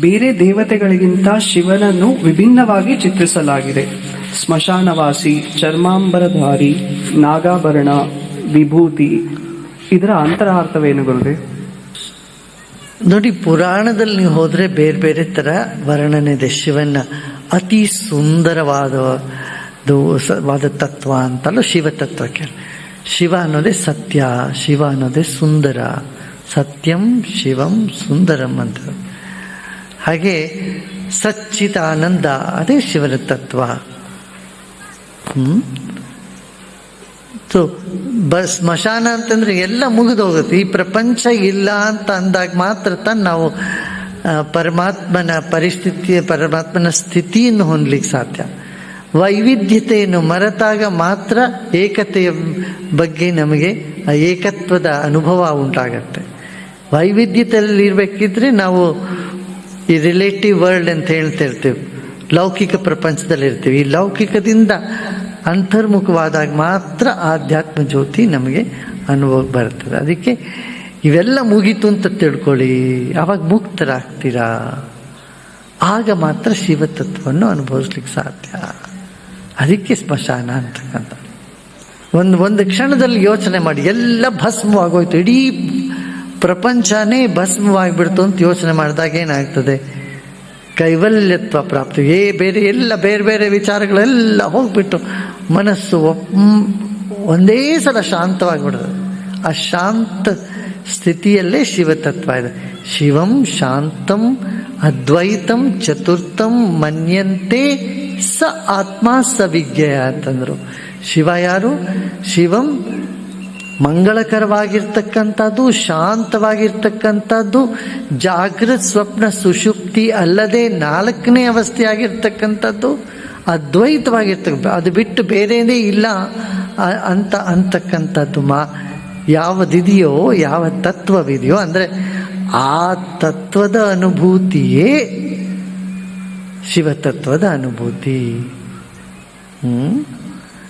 ಬೇರೆ ದೇವತೆಗಳಿಗಿಂತ ಶಿವನನ್ನು ವಿಭಿನ್ನವಾಗಿ ಚಿತ್ರಿಸಲಾಗಿದೆ. ಸ್ಮಶಾನವಾಸಿ, ಚರ್ಮಾಂಬರಧಾರಿ, ನಾಗಾಭರಣ, ವಿಭೂತಿ. ಇದರ ಅಂತರಾರ್ಥವೇನು ಗುರುದೇ ನೋಡಿ, ಪುರಾಣದಲ್ಲಿ ನೀವು ಹೋದರೆ ಬೇರೆ ಬೇರೆ ಥರ ವರ್ಣನೆ ಇದೆ ಶಿವನ ಅತಿ ಸುಂದರವಾದ ವಾದ ತತ್ವ ಅಂತಲ್ಲ ಶಿವ ತತ್ವಕ್ಕೆ. ಶಿವ ಅನ್ನೋದೇ ಸತ್ಯ, ಶಿವ ಅನ್ನೋದೇ ಸುಂದರ. ಸತ್ಯಂ ಶಿವಂ ಸುಂದರಂ ಅಂತ. ಹಾಗೆ ಸಚ್ಚಿದಾನಂದ, ಅದೇ ಶಿವನ ತತ್ವ. ಹ್ಞೂ ಸೊ ಬ ಸ್ಮಶಾನ ಅಂತಂದ್ರೆ ಎಲ್ಲ ಮುಗಿದೋಗುತ್ತೆ. ಈ ಪ್ರಪಂಚ ಇಲ್ಲ ಅಂತ ಅಂದಾಗ ಮಾತ್ರ ತಾನು ನಾವು ಪರಮಾತ್ಮನ ಪರಿಸ್ಥಿತಿಯ, ಪರಮಾತ್ಮನ ಸ್ಥಿತಿಯನ್ನು ಹೊಂದಲಿಕ್ಕೆ ಸಾಧ್ಯ. ವೈವಿಧ್ಯತೆಯನ್ನು ಮರೆತಾಗ ಮಾತ್ರ ಏಕತೆಯ ಬಗ್ಗೆ ನಮಗೆ ಏಕತ್ವದ ಅನುಭವ ಉಂಟಾಗತ್ತೆ. ವೈವಿಧ್ಯತೆಯಲ್ಲಿ ಇರಬೇಕಿದ್ರೆ ನಾವು ಈ ರಿಲೇಟಿವ್ ವರ್ಲ್ಡ್ ಅಂತ ಹೇಳ್ತಿರ್ತೀವಿ ಲೌಕಿಕ ಪ್ರಪಂಚದಲ್ಲಿ ಇರ್ತೀವಿ. ಈ ಲೌಕಿಕದಿಂದ ಅಂತರ್ಮುಖವಾದಾಗ ಮಾತ್ರ ಆಧ್ಯಾತ್ಮ ಜ್ಯೋತಿ ನಮಗೆ ಅನುಭವ ಬರ್ತದೆ. ಅದಕ್ಕೆ ಇವೆಲ್ಲ ಮುಗೀತು ಅಂತ ತಿಳ್ಕೊಳ್ಳಿ. ಆವಾಗ ಮುಕ್ತರಾಗ್ತೀರಾ? ಆಗ ಮಾತ್ರ ಶಿವತತ್ವವನ್ನು ಅನುಭವಿಸ್ಲಿಕ್ಕೆ ಸಾಧ್ಯ. ಅದಕ್ಕೆ ಸ್ಮಶಾನ ಅಂತಕ್ಕಂಥ ಒಂದು ಒಂದು ಕ್ಷಣದಲ್ಲಿ ಯೋಚನೆ ಮಾಡಿ. ಎಲ್ಲ ಭಸ್ಮವಾಗೋಯ್ತು. ಇಡೀ ಪ್ರಪಂಚನೇ ಭಸ್ಮವಾಗಿಬಿಡ್ತು ಅಂತ ಯೋಚನೆ ಮಾಡಿದಾಗ ಏನಾಗ್ತದೆ? ಕೈವಲ್ಯತ್ವ ಪ್ರಾಪ್ತಿ. ಏ, ಬೇರೆ ಎಲ್ಲ ಬೇರೆ ಬೇರೆ ವಿಚಾರಗಳೆಲ್ಲ ಹೋಗ್ಬಿಟ್ಟು ಮನಸ್ಸು ಒಂದೇ ಸಲ ಶಾಂತವಾಗಿಬಿಡ್ತದೆ ಆ ಶಾಂತ ಸ್ಥಿತಿಯಲ್ಲೇ ಶಿವತತ್ವ ಇದೆ. ಶಿವಂ ಶಾಂತಂ ಅದ್ವೈತಂ ಚತುರ್ಥಂ ಮನ್ಯಂತೆ ಸ ಆತ್ಮ ಸ ವಿಜ್ಞೆಯ ಅಂತಂದ್ರು. ಶಿವ ಯಾರು? ಶಿವಂ ಮಂಗಳಕರವಾಗಿರ್ತಕ್ಕಂಥದ್ದು, ಶಾಂತವಾಗಿರ್ತಕ್ಕಂಥದ್ದು ಜಾಗೃತ್ ಸ್ವಪ್ನ ಸುಷುಪ್ತಿ ಅಲ್ಲದೆ ನಾಲ್ಕನೇ ಅವಸ್ಥೆಯಾಗಿರ್ತಕ್ಕಂಥದ್ದು ಅದ್ವೈತವಾಗಿರ್ತಕ್ಕ ಅದು ಬಿಟ್ಟು ಬೇರೆಯೇ ಇಲ್ಲ ಅಂತ ಅಂತಕ್ಕಂಥದ್ದು ಮಾ ಯಾವುದಿದೆಯೋ ಯಾವ ತತ್ವವಿದೆಯೋ, ಅಂದರೆ ಆ ತತ್ವದ ಅನುಭೂತಿಯೇ ಶಿವತತ್ವದ ಅನುಭೂತಿ. ಹ್ಮ್?